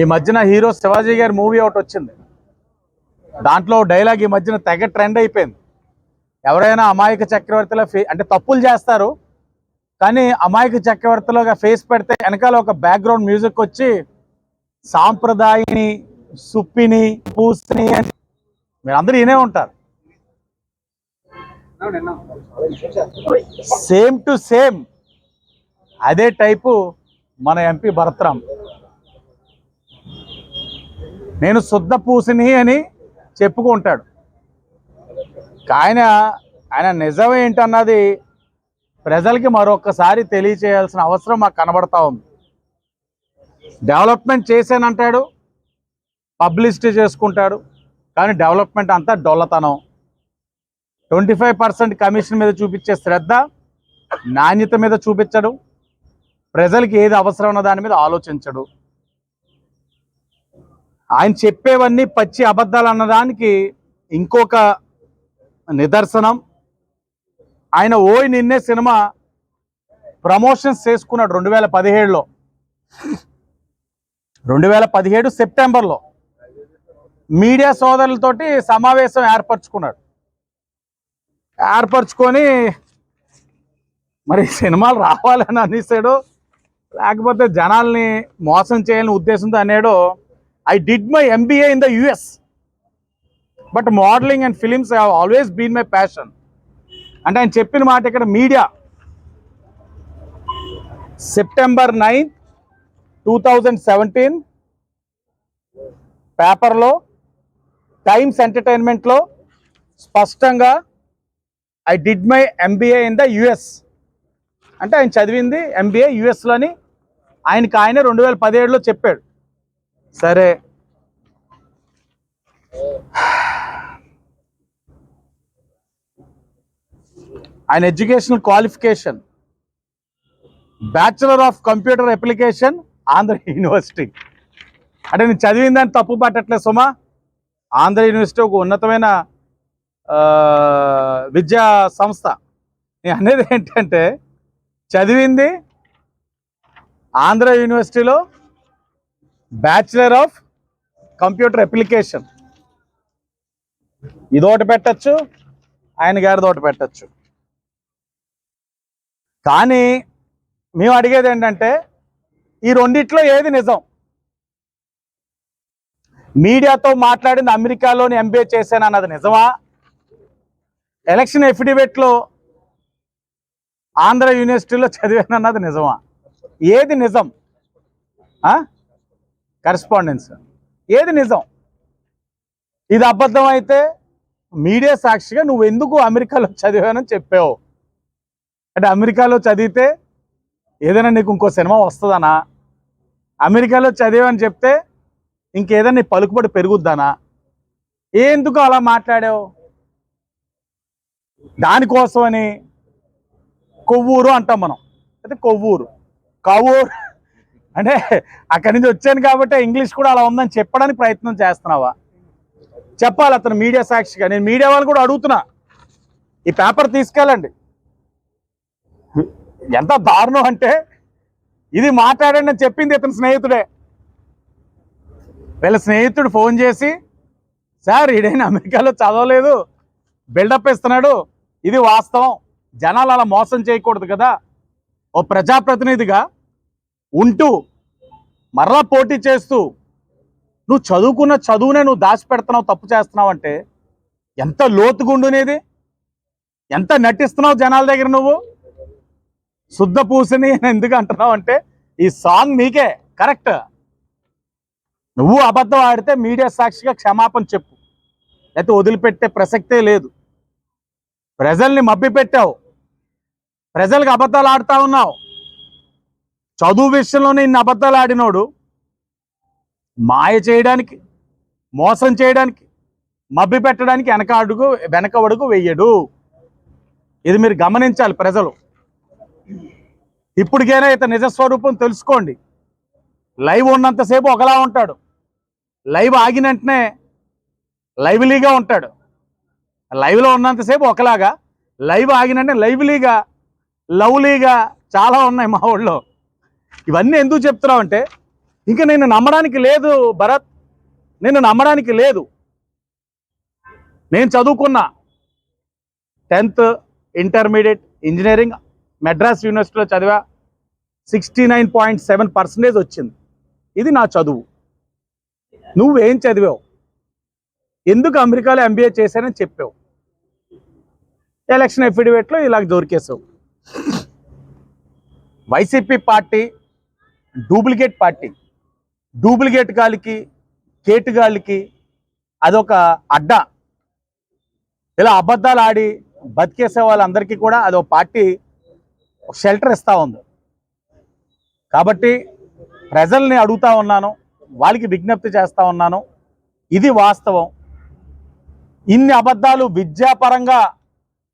ఈ మధ్యన హీరో శివాజీ గారి మూవీ ఒకటి వచ్చింది. దాంట్లో డైలాగ్ ఈ మధ్యన తెగ ట్రెండ్ అయిపోయింది. ఎవరైనా అమాయక చక్రవర్తిలో ఫే అంటే తప్పులు చేస్తారు కానీ అమాయక చక్రవర్తిలోగా ఫేస్ పెడితే వెనకాల ఒక బ్యాక్గ్రౌండ్ మ్యూజిక్ వచ్చి సాంప్రదాయని సుప్పిని పూసిని అని మీరు అందరూ వినే ఉంటారు. సేమ్ టు సేమ్ అదే టైపు మన ఎంపీ భరత్రామ్. నేను శుద్ధ పూసిని అని చెప్పుకుంటాడు. ఆయన ఆయన నిజం ఏంటన్నది ప్రజలకి మరొకసారి తెలియచేయాల్సిన అవసరం మాకు కనబడతా ఉంది. డెవలప్మెంట్ చేశానంటాడు పబ్లిసిటీ చేసుకుంటాడు కానీ డెవలప్మెంట్ అంతా డొల్లతనం. ట్వంటీ ఫైవ్ పర్సెంట్ కమిషన్ మీద చూపించే శ్రద్ధ నాణ్యత మీద చూపించడు ప్రజలకి ఏది అవసరం ఉన్న దాని మీద ఆలోచించడు. ఆయన చెప్పేవన్నీ పచ్చి అబద్ధాలు అన్నదానికి ఇంకొక నిదర్శనం. ఆయన ఓయ్ నిన్నే సినిమా ప్రమోషన్స్ చేసుకున్నాడు రెండు వేల పదిహేడులో. రెండు వేల పదిహేడు సెప్టెంబర్లో. మీడియా సోదరులతోటి సమావేశం ఏర్పరచుకున్నాడు. ఏర్పరచుకొని మరి సినిమాలు రావాలని అనేసాడు. లేకపోతే జనాల్ని మోసం చేయాలని ఉద్దేశంతో అనేడు. I did my MBA in the US but modelling and films have always been my passion అంటే ఆయన చెప్పిన మాట ఇక్కడ media. September nine two thousand seventeen పేపర్లో టైమ్స్ ఎంటర్టైన్మెంట్లో స్పష్టంగా I did my MBA in the US అంటే ఆయన చదివింది ఎంబీఏ యుఎస్లోని ఆయనకి ఆయన రెండు వేల పదిహేడులో చెప్పాడు. సరే ఆయన educational qualification bachelor of computer application Andhra university అంటే నేను చదివిన దాన్ని తప్పు పట్టట్లేదు సుమా. ఆంధ్ర యూనివర్సిటీ ఒక ఉన్నతమైన విద్యా సంస్థ. నేను అనేది ఏంటంటే చదివింది ఆంధ్ర యూనివర్సిటీలో బ్యాచులర్ ఆఫ్ కంప్యూటర్ అప్లికేషన్ ఇదోటి పెట్టచ్చు ఆయన గారిది ఒకటి పెట్టచ్చు. కానీ మేము అడిగేది ఏంటంటే ఈ రెండిట్లో ఏది నిజం? మీడియాతో మాట్లాడింది అమెరికాలోని ఎంబీఏ చేశాను అన్నది నిజమా? ఎలక్షన్ ఎఫిడవిట్లో ఆంధ్ర యూనివర్సిటీలో చదివాను అన్నది నిజమా? ఏది నిజం? కరెస్పాండెన్స్ ఏది నిజం? ఇది అబద్ధం అయితే మీడియా సాక్షిగా నువ్వు ఎందుకు అమెరికాలో చదివానని చెప్పావు? అంటే అమెరికాలో చదివితే ఏదైనా నీకు ఇంకో సినిమా వస్తుందనా? అమెరికాలో చదివని చెప్తే ఇంకేదైనా నీ పలుకుబడి పెరుగుద్దానా? ఎందుకు అలా మాట్లాడావు? దానికోసమని కొవ్వూరు అంటాం మనం. అయితే కొవ్వూరు. కవ్వూరు అంటే అక్కడి నుంచి వచ్చాను కాబట్టి ఇంగ్లీష్ కూడా అలా ఉందని చెప్పడానికి ప్రయత్నం చేస్తున్నావా? చెప్పాలి అతను మీడియా సాక్షిగా. నేను మీడియా వాళ్ళు కూడా అడుగుతున్నా. ఈ పేపర్ తీసుకెళ్ళండి. ఎంత దారుణం అంటే ఇది మాట్లాడండి అని చెప్పింది ఇతని స్నేహితుడే. వీళ్ళ స్నేహితుడు ఫోన్ చేసి సార్ ఈడైనా అమెరికాలో చదవలేదు బిల్డప్ ఇస్తున్నాడు. ఇది వాస్తవం. జనాలు అలా మోసం చేయకూడదు కదా. ఓ ప్రజాప్రతినిధిగా ఉంటూ మరలా పోటీ చేస్తూ నువ్వు చదువుకున్న చదువునే నువ్వు దాచిపెడుతున్నావు తప్పు చేస్తున్నావు అంటే ఎంత లోతుగుండునేది? ఎంత నటిస్తున్నావు జనాల దగ్గర నువ్వు? శుద్ధ పూసని ఎందుకు అంటున్నావు అంటే ఈ సాంగ్ నీకే కరెక్ట్. నువ్వు అబద్ధం ఆడితే మీడియా సాక్షిగా క్షమాపణ చెప్పు. లేకపోతే వదిలిపెట్టే ప్రసక్తే లేదు. ప్రజల్ని మబ్బిపెట్టావు ప్రజలకు అబద్ధాలు ఆడుతా ఉన్నావు. చదువు విషయంలోనే ఇన్ని అబద్ధాలు ఆడినోడు. మాయ చేయడానికి మోసం చేయడానికి మబ్బి పెట్టడానికి వెనక అడుగు వెనక అడుగు వెయ్యడు ఇది మీరు గమనించాలి ప్రజలు. ఇప్పటికైనా ఇతని నిజస్వరూపం తెలుసుకోండి. లైవ్ ఉన్నంతసేపు ఒకలా ఉంటాడు. లైవ్ ఆగిన వెంటనే లైవ్లీగా ఉంటాడు. లైవ్లో ఉన్నంతసేపు ఒకలాగా లైవ్ ఆగినంటే లైవ్లీగా లవ్లీగా చాలా ఉన్నాయి మా ఊళ్ళో. ఇవన్నీ ఎందుకు చెప్తున్నావు అంటే ఇంకా నేను నమ్మడానికి లేదు భరత్. నేను నమ్మడానికి లేదు. నేను చదువుకున్నా. టెన్త్ ఇంటర్మీడియట్ ఇంజనీరింగ్ మెడ్రాస్ యూనివర్సిటీలో చదివా sixty nine point seven percentage వచ్చింది. ఇది నా చదువు. నువ్వేం చదివావు? ఎందుకు అమెరికాలో ఎంబీఏ చేశానని చెప్పావు? ఎలక్షన్ అఫిడవిట్లో ఇలా దొరికేసావు YCP party duplicate party. Duplicate గాలికి కేటుగాళ్ళకి అదొక అడ్డ. ఇలా అబద్ధాలు ఆడి బతికేసే వాళ్ళందరికీ కూడా అదొక పార్టీ షెల్టర్ ఇస్తూ ఉంది. కాబట్టి ప్రజల్ని అడుగుతా ఉన్నాను వాళ్ళకి విజ్ఞప్తి చేస్తూ ఉన్నాను. ఇది వాస్తవం. ఇన్ని అబద్ధాలు విద్యాపరంగా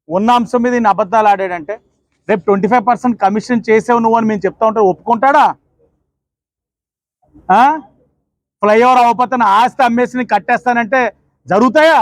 ఉన్న అంశం మీద ఇన్ని అబద్ధాలు ఆడాడంటే రేపు ట్వంటీ ఫైవ్ పర్సెంట్ కమిషన్ చేసావు నువ్వు అని మేము చెప్తా ఉంటే ఒప్పుకుంటాడా? ఫ్లైఓవర్ అవపతన ఆస్తి అమ్మేసి కట్టేస్తానంటే జరుగుతాయా?